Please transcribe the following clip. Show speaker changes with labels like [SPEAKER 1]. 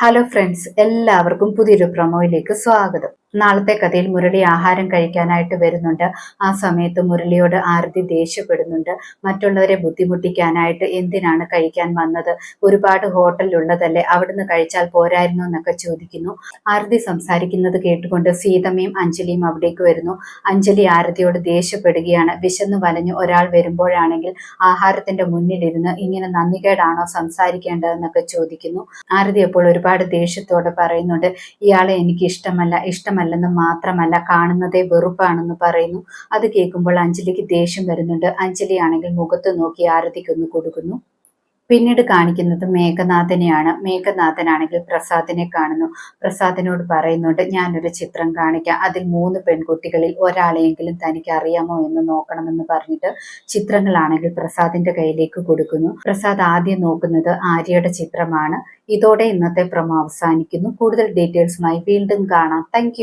[SPEAKER 1] Hello friends എല്ലാവർക്കും പുതിയൊരു പ്രൊമോയിലേക്ക് സ്വാഗതം. നാളത്തെ കഥയിൽ മുരളി ആഹാരം കഴിക്കാനായിട്ട് വരുന്നുണ്ട്. ആ സമയത്ത് മുരളിയോട് ആരതി ദേഷ്യപ്പെടുന്നുണ്ട്. മറ്റുള്ളവരെ ബുദ്ധിമുട്ടിക്കാനായിട്ട് എന്തിനാണ് കഴിക്കാൻ വന്നത്? ഒരുപാട് ഹോട്ടലിലുള്ളതല്ലേ അവിടുന്ന് കഴിച്ചാൽ പോരായിരുന്നു എന്നൊക്കെ ചോദിക്കുന്നു. ആരതി സംസാരിക്കുന്നത് കേട്ടുകൊണ്ട് സീതമയും അഞ്ജലിയും അവിടേക്ക് വരുന്നു. അഞ്ജലി ആരതിയോട് ദേഷ്യപ്പെടുകയാണ്. വിശന്ന് വലഞ്ഞു ഒരാൾ വരുമ്പോഴാണെങ്കിൽ ആഹാരത്തിന്റെ മുന്നിലിരുന്ന് ഇങ്ങനെ നന്ദികേടാണോ സംസാരിക്കേണ്ടതെന്നൊക്കെ ചോദിക്കുന്നു. ആരതി അപ്പോൾ ഒരുപാട് ദേഷ്യത്തോടെ പറയുന്നുണ്ട്. ഇയാളെ എനിക്ക് ഇഷ്ടമല്ല ഇഷ്ടമല്ല ഇഷ്ടമല്ലെന്ന് മാത്രമല്ല കാണുന്നതേ വെറുപ്പാണെന്ന് പറയുന്നു. അത് കേൾക്കുമ്പോൾ അഞ്ജലിക്ക് ദേഷ്യം വരുന്നുണ്ട്. അഞ്ജലി ആണെങ്കിൽ മുഖത്ത് നോക്കി ആരതിക്കൊന്ന് കൊടുക്കുന്നു. പിന്നീട് കാണിക്കുന്നത് മേഘനാഥനെയാണ്. മേഘനാഥനാണെങ്കിൽ പ്രസാദിനെ കാണുന്നു. പ്രസാദിനോട് പറയുന്നുണ്ട് ഞാനൊരു ചിത്രം കാണിക്കാം. അതിൽ മൂന്ന് പെൺകുട്ടികളിൽ ഒരാളെയെങ്കിലും തനിക്ക് അറിയാമോ എന്ന് നോക്കണമെന്ന് പറഞ്ഞിട്ട് ചിത്രങ്ങളാണെങ്കിൽ പ്രസാദിന്റെ കയ്യിലേക്ക് കൊടുക്കുന്നു. പ്രസാദ് ആദ്യം നോക്കുന്നത് ആര്യയുടെ ചിത്രമാണ്. ഇതോടെ ഇന്നത്തെ പ്രമോ അവസാനിക്കുന്നു. കൂടുതൽ ഡീറ്റെയിൽസുമായി വീണ്ടും കാണാം. താങ്ക്